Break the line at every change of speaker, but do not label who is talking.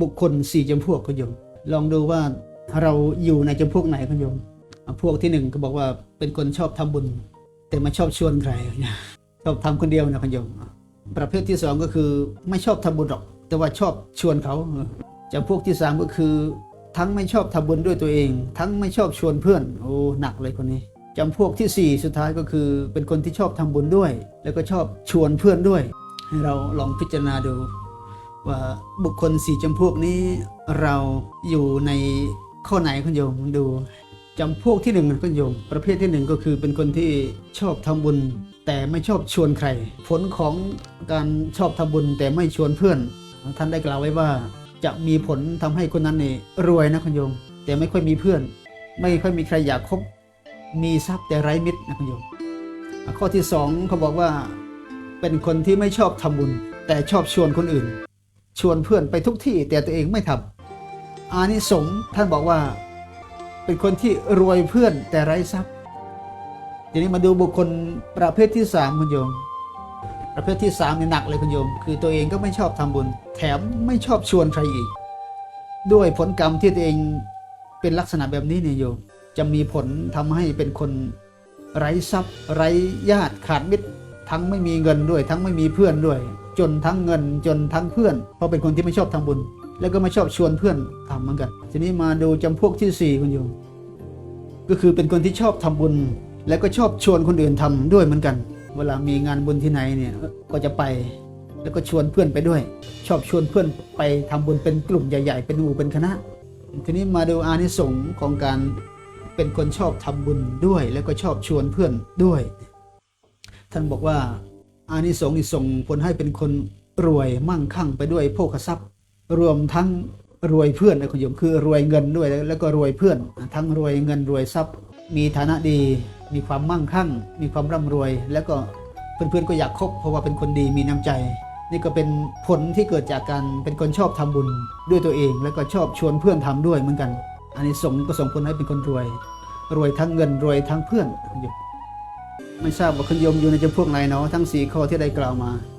บุคคลสี่จำพวกคุณโยม ลองดูว่าเราอยู่ในจำพวกไหนคุณโยม พวกที่หนึ่งก็บอกว่าเป็นคนชอบทำบุญ แต่ม่ชอบชวนใครเนี่ยชอบทำคนเดียวนะคุณโยม ประเภทที่สองก็คือไม่ชอบทำบุญหรอก แต่ว่าชอบชวนเขาจำพวกที่สามก็คือ ทั้งไม่ชอบทำบุญด้วยตัวเอง ทั้งไม่ชอบชวนเพื่อนโอ้หนักเลยคนนี้จำพวกที่สี่สุดท้ายก็คือเป็นคนที่ชอบทำบุญด้วย แล้วก็ชอบชวนเพื่อนด้วย ให้เราลองพิจารณาดู ว่าบุคคลสี่จำพวกนี้เราอยู่ในข้อไหนคุณโยมดูจำพวกที่หนึ่งคุณโยม ประเภทที่หนึ่งก็คือเป็นคนที่ชอบทำบุญ แต่ไม่ชอบชวนใคร ผลของการชอบทำบุญแต่ไม่ชวนเพื่อน ท่านได้กล่าวไว้ว่าจะมีผลทำให้คนนั้นนี่รวยนะคุณโยม แต่ไม่ค่อยมีเพื่อน ไม่ค่อยมีใครอยากคบ มีทรัพย์แต่ไร้มิตรนะคุณโยม ข้อที่สองเขาบอกว่าเป็นคนที่ไม่ชอบทำบุญ แต่ชอบชวนคนอื่น ชวนเพื่อนไปทุกที่แต่ตัวเองไม่ทำอานิสงส์ท่านบอกว่า เป็นคนที่รวยเพื่อนแต่ไร้ทรัพย์ทีนี้มาดูบุคคลประเภทที่สามคุณโยม ประเภทที่สามนี่หนักเลยคุณโยม คือตัวเองก็ไม่ชอบทำบุญ แถมไม่ชอบชวนใครอีก ด้วยผลกรรมที่ตัวเองเป็นลักษณะแบบนี้เนี่ยโยม จะมีผลทำให้เป็นคนไร้ทรัพย์ ไร้ญาติขาดมิตร ทั้งไม่มีเงินด้วย ทั้งไม่มีเพื่อนด้วย จนทั้งเงินจนทั้งเพื่อน เพราะเป็นคนที่ไม่ชอบทำบุญ แล้วก็ไม่ชอบชวนเพื่อนทำเหมือนกัน ทีนี้มาดูจำพวกที่สี่คุณโยมก็คือเป็นคนที่ชอบทำบุญ แล้วก็ชอบชวนคนอื่นทำด้วยเหมือนกัน เวลามีงานบุญที่ไหนเนี่ยก็จะไปแล้วก็ชวนเพื่อนไปด้วย ชอบชวนเพื่อนไปทำบุญเป็นกลุ่มใหญ่ ๆ เป็นหมู่เป็นคณะ ทีนี้มาดูอานิสงส์ของการเป็นคนชอบทำบุญด้วย แล้วก็ชอบชวนเพื่อนด้วย ท่านบอกว่า อานิสงส์นี่ส่งผลให้เป็นคนรวยมั่งคั่งไปด้วยโภคทรัพย์ รวมทั้งรวยเพื่อนนะคุณโยมคือรวยเงินด้วยแล้วก็รวยเพื่อน ทั้งรวยเงินรวยทรัพย์ มีฐานะดี มีความมั่งคั่ง มีความร่ำรวย แล้วก็เพื่อนๆก็อยากคบเพราะว่าเป็นคนดีมีน้ำใจ นี่ก็เป็นผลที่เกิดจากการเป็นคนชอบทำบุญด้วยตัวเอง แล้วก็ชอบชวนเพื่อนทำด้วยเหมือนกัน อันนี้ส่งก็ส่งผลให้เป็นคนรวย รวยทั้งเงินรวยทั้งเพื่อนคุณโยม ไม่ทราบว่าคุณโยมอยู่ในจำพวกไหนเนาะทั้ง 4 ข้อที่ได้กล่าวมา